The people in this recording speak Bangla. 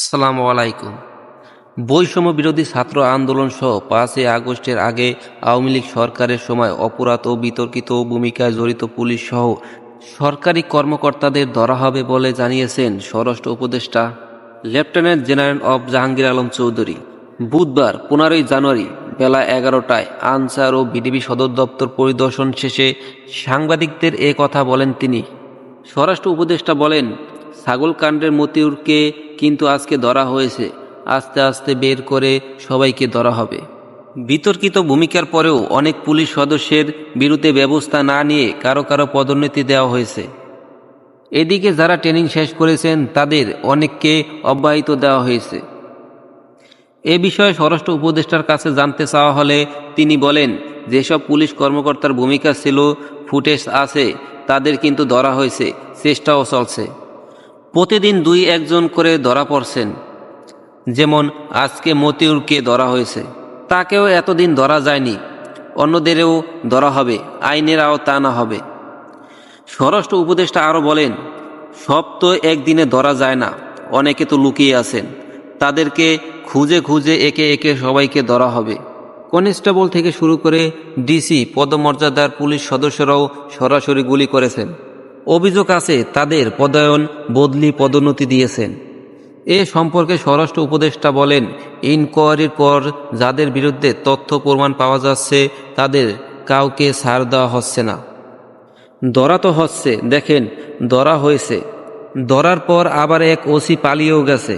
আসসালামু আলাইকুম। বৈষম্য বিরোধী ছাত্র আন্দোলন সহ পাঁচই আগস্টের আগে আওয়ামী লীগ সরকারের সময় অপরাধ ও বিতর্কিত ভূমিকায় জড়িত পুলিশ সহ সরকারি কর্মকর্তাদের ধরা হবে বলে জানিয়েছেন স্বরাষ্ট্র উপদেষ্টা লেফটেন্যান্ট জেনারেল অব জাহাঙ্গীর আলম চৌধুরী। বুধবার পনেরোই জানুয়ারি বেলা এগারোটায় আনসার ও বিডিবি সদর দপ্তর পরিদর্শন শেষে সাংবাদিকদের এ কথা বলেন তিনি। স্বরাষ্ট্র উপদেষ্টা বলেন ছাগল কাণ্ডের মতিউরকে কিন্তু আজকে ধরা হয়েছে। আস্তে আস্তে বের করে সবাইকে ধরা হবে। বিতর্কিত ভূমিকার পরেও অনেক পুলিশ সদস্যের বিরুদ্ধে ব্যবস্থা না নিয়ে কারও কারও পদোন্নতি দেওয়া হয়েছে। এদিকে যারা ট্রেনিং শেষ করেছেন, তাদের অনেককে অব্যাহত দেওয়া হয়েছে। এ বিষয়ে স্বরাষ্ট্র উপদেষ্টার কাছে জানতে চাওয়া হলে তিনি বলেন, যেসব পুলিশ কর্মকর্তার ভূমিকা ছিল, ফুটেজ আছে, তাদের কিন্তু ধরা হয়েছে, চেষ্টাও চলছে। প্রতিদিন দুই একজন করে ধরা পড়ছেন। যেমন, আজকে মতিউরকে ধরা হয়েছে। তাকেও এতদিন ধরা যায়নি। অন্যদেরও ধরা হবে। আইনের আওতা না হবে। স্বরাষ্ট্র উপদেষ্টা আরও বলেন, সব তো একদিনে ধরা যায় না। অনেকে তো লুকিয়ে আছেন। তাদেরকে খুঁজে খুঁজে একে একে সবাইকে ধরা হবে। কনস্টেবল থেকে শুরু করে ডিসি, পদমর্যাদার পুলিশ সদস্যরাও সরাসরি গুলি করেছেন। অভিযোগ আছে, তাদের পদায়ন বদলি পদোন্নতি দিয়েছেন। এ সম্পর্কে স্বরাষ্ট্র উপদেষ্টা বলেন ইনকোয়ারির পর যাদের বিরুদ্ধে তথ্য প্রমাণ পাওয়া যাচ্ছে, তাদের কাউকে ছাড় দেওয়া হচ্ছে না। দরা তো হচ্ছে, দেখেন দরা হয়েছে। দরার পর আবার এক ওসি পালিয়েও গেছে।